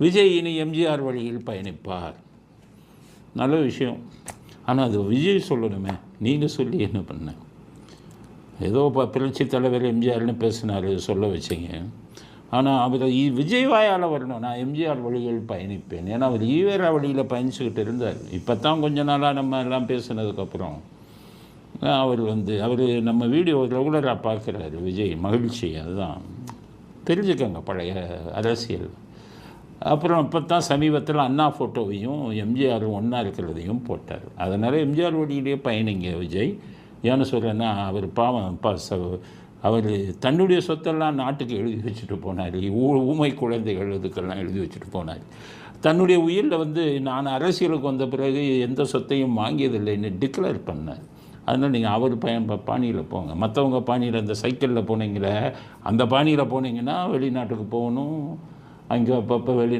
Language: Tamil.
விஜய் இனி எம்ஜிஆர் வழியில் பயணிப்பார். நல்ல விஷயம். ஆனால் அது விஜய் சொல்லணுமே. நீங்கள் சொல்லி என்ன பண்ண? ஏதோ இப்போ புரட்சி தலைவர் எம்ஜிஆர்னு பேசினார் சொல்ல வச்சீங்க. ஆனால் அவர் இ- விஜய் வாயால் வரணும். நான் எம்ஜிஆர் வழியில் பயணிப்பேன். ஏன்னா அவர் ஈவேரா வழியில் பயணிச்சுக்கிட்டு இருந்தார். இப்போ தான் கொஞ்ச நாளாக நம்ம எல்லாம் பேசுனதுக்கப்புறம் அவர் வந்து அவர் நம்ம வீடியோ ரெகுலராக பார்க்குறாரு விஜய். மகிழ்ச்சி அதுதான். தெரிஞ்சுக்கோங்க பழைய அரசியல். அப்புறம் இப்போ தான் சமீபத்தில் அண்ணா ஃபோட்டோவையும் எம்ஜிஆர் ஒன்றா இருக்கிறதையும் போட்டார். அதனால் எம்ஜிஆர் வழியிலேயே பயணிங்க விஜய். ஏன்னு சொல்கிறேன்னா அவர் பாவம் பா அவர் தன்னுடைய சொத்தெல்லாம் நாட்டுக்கு எழுதி வச்சுட்டு போனார். ஊ ஊமை குழந்தைகள் இதுக்கெல்லாம் எழுதி வச்சுட்டு போனார். தன்னுடைய உயிரில் வந்து நான் அரசியலுக்கு வந்த பிறகு எந்த சொத்தையும் வாங்கியதில்லைன்னு டிக்ளேர் பண்ணார். அதனால் நீங்கள் அவர் பயன் பாணியில் போங்க. மற்றவங்க பாணியில் இந்த சைக்கிளில் போனீங்களே அந்த பாணியில் போனீங்கன்னா வெளிநாட்டுக்கு போகணும். அங்கே அப்பப்போ வெளி